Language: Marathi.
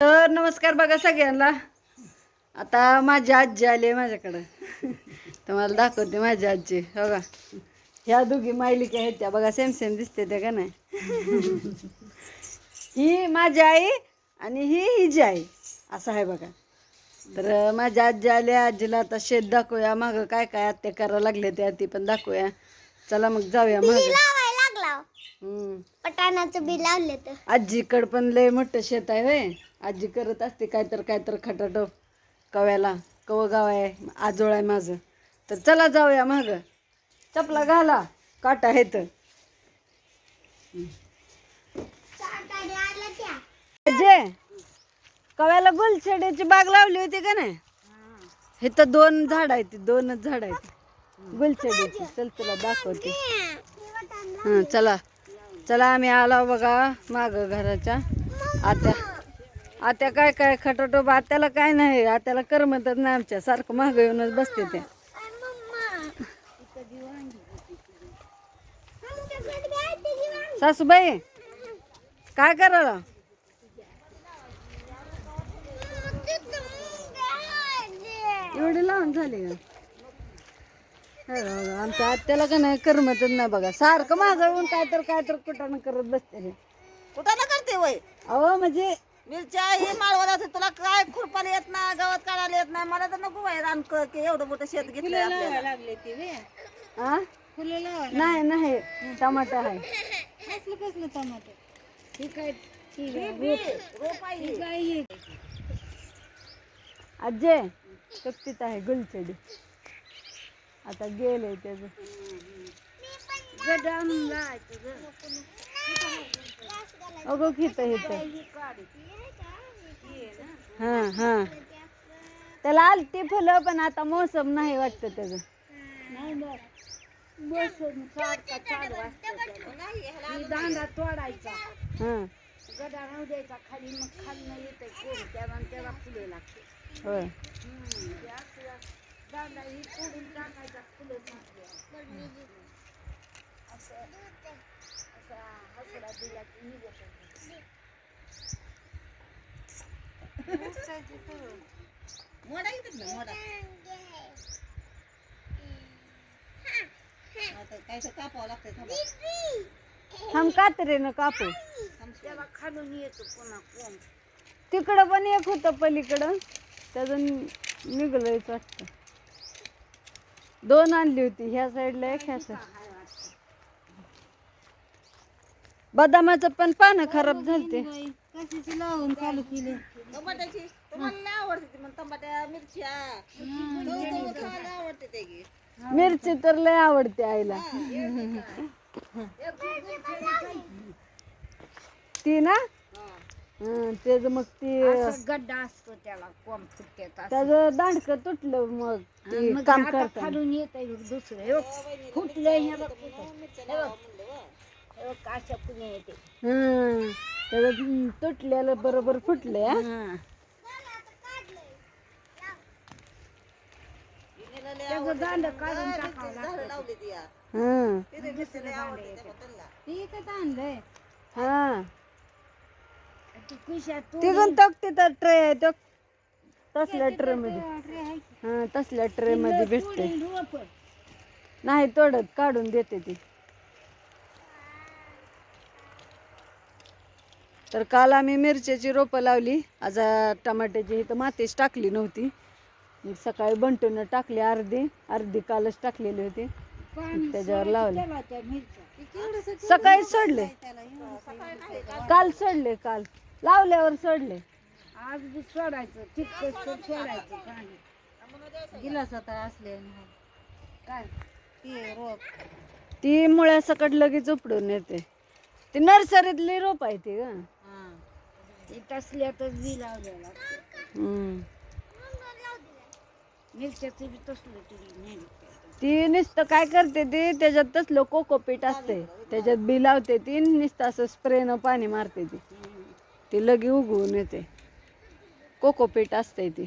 तर नमस्कार बघा सगळ्यांना. आता माझी आजी आली माझ्याकडं. तुम्हाला दाखवते माझी आजी. हो का? ह्या दोघी मायलिका आहेत त्या. बघा सेम सेम दिसते त्या का नाही? ही माझी आई आणि ही हिची आई. असं आहे बघा. तर माझी आजी आली. आजीला आता शेत दाखवूया. मागं काय काय आत्या करायला लागले त्या ती पण दाखवूया. चला मग जाऊया मागं. लागला हम्म. पटाणाचं बी लावले तर आजीकडं पण लय मोठं शेत आहे होय. आजी करत असते काय तर काय तर खटाट. कव्याला कव गाव आहे आजोळ आहे माझं. तर चला जाऊया माग. चपला घाला काटा आहे तर जे कव्याला गुलछेड्याची बाग लावली होती का नाही? हे तर दोन झाड आहेत दोनच झाड आहेत. गुलछेड्याची चल तुला दाखवते. हां चला. चला आम्ही आलो बघा माग घराच्या. आता आत्या काय काय खटोटोब आत्याला काय नाही आत्याला करमतच नाही आमच्या. सारखं माग येऊनच बसते ते. सासूबाई काय करायला? एवढी लावून झाली आमच्या आत्याला का नाही करमतच नाही बघा. सारखं माझं येऊन काय तर काय तर कुठं करत बसते कुठं करते वय? अहो म्हणजे मिरच्या ही माळवला तुला काय खुरपाला येत नाही गवत काढायला येत नाही मला तर नको बाहेर क- की एवढं मोठं शेत घेतलं आ? नाही नाही टमाटा आहे. अजय कप्तीत आहे गुलचडी आता गेले त्याच. अगो घेत हा हा त्याला आलती फुलं पण आता मोसम नाही वाटतं त्याचं. दांडा तोडायचा. हा. राहू द्यायचा खाली मग खाली येते कोण. तेव्हा तेव्हा फुले लागते. होय. दांडा ही तोडून टाकायचा फुलं नसते मोडा येतात ना मोडा आता काय तर कापावं लागतंय थांब कात्रीनं कापू. खालून येतो पुन्हा कोण तिकडं पण एक होतं पलीकडं. त्याचं निघलंच वाटतं. दोन आणली होती ह्या साईडला एक ह्या साईड बदामाचं पण पानं खराब झालते. कशाची लावून चालू केली? टमाट्याची तुम्हाला लय आवडते ती मग टमाट्या मिरच्या. चव- चव खायला आवडते ते की. मिरची तर लय आवडते आईला. ती ना? हं, तेच मग ती असं गड्डा असतो त्याला कोंब फुटतात असं. त्याचं दांडकं तुटलं मग ती मग काम आता करताना. खालून येत दुसरं. हे बघ, फुटलं हे बघ फुटलं. हे बघ. तुटलेलं बरोबर फुटले हं. दांड काढून. टाकावं लागतं लावली ती या. तिथे मिरची लय आवडते त्या बटनला. ते इथं आणलंय हा ती कुशात तू तिघून तक तिथं ट्रे आहे तो तसल्या ट्रे मध्ये हा तसल्या ट्रे मध्ये भेटते नाही तोडत काढून देते ती तर काल आम्ही मिरच्याची रोपं लावली. आज टमाट्याची इथं मातीच टाकली नव्हती. सकाळी बंटून टाकली अर्धी. अर्धी कालच टाकलेली होती. त्याच्यावर लावले. सकाळी सोडले. काल सोडले काल. लावल्यावर सोडले. आज सोडायचं तितकं सोडायचं पाणी. गिलास आता असले काय? ते रोप. ती मुळ्यासकट लगेच उपडून येते. ती नर्सरीतली रोप आहे ती ग. तसल्यातच बी लावलेला हम्म. मिरच्याचं बी तसलं तरी नाही ती नुसतं काय करते ती? त्याच्यात तसलं कोकोपीट असते त्याच्यात बी लावते ती नुसतं असं स्प्रेनं पाणी मारते ती. ती लगे उगवून येते. कोकोपीट असते ती.